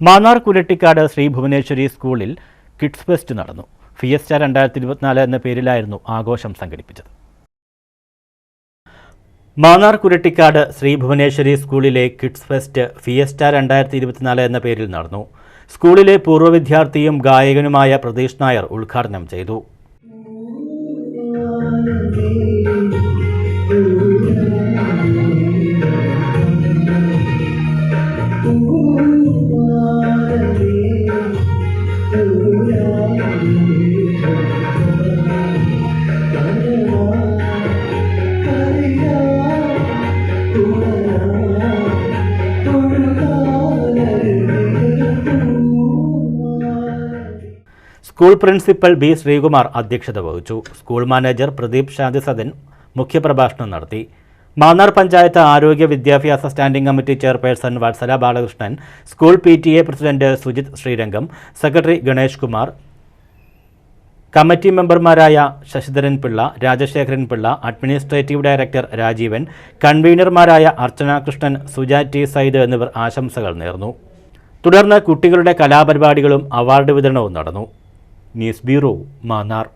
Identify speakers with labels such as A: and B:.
A: മാന്നാർ കുരട്ടിക്കാട് ശ്രീ ഭുവനേശ്വരി സ്കൂളിൽ kids fest നടന്നു. Fiesta രണ്ടായിരത്തി ഇരുപത്തിനാല് എന്ന പേരിലായിരുന്നു ആഘോഷം സംഘടിപ്പിച്ചത്. മാന്നാർ കുരട്ടിക്കാട് ശ്രീ ഭുവനേശ്വരി സ്കൂളിലെ കിഡ്സ് ഫെസ്റ്റ് ഫിയസ്റ്റ രണ്ടായിരത്തി ഇരുപത്തിനാല് എന്ന പേരിൽ നടന്നു. സ്കൂളിലെ പൂർവ വിദ്യാർത്ഥിയും ഗായകനുമായ പ്രതീഷ് നായർ ഉദ്ഘാടനം ചെയ്തു. സ്കൂൾ പ്രിൻസിപ്പൽ ബി ശ്രീകുമാർ അധ്യക്ഷത വഹിച്ചു. സ്കൂൾ മാനേജർ പ്രദീപ് ശാന്തിസദൻ മുഖ്യപ്രഭാഷണം നടത്തി. മാന്നാർ പഞ്ചായത്ത് ആരോഗ്യ വിദ്യാഭ്യാസ standing committee chairperson Vatsala Balakrishnan school P president Sujith Sreerangam secretary Ganesh Kumar committee മെമ്പർമാരായ ശശിധരൻ പിള്ള രാജശേഖരൻ പിള്ള അഡ്മിനിസ്ട്രേറ്റീവ് ഡയറക്ടർ രാജീവൻ കൺവീനർമാരായ അർച്ചന കൃഷ്ണൻ സുജാ ടി സൈദ് എന്നിവർ ആശംസകൾ നേർന്നു. തുടർന്ന് കുട്ടികളുടെ കലാപരിപാടികളും അവാർഡ് വിതരണവും നടന്നു. News bureau Mannar.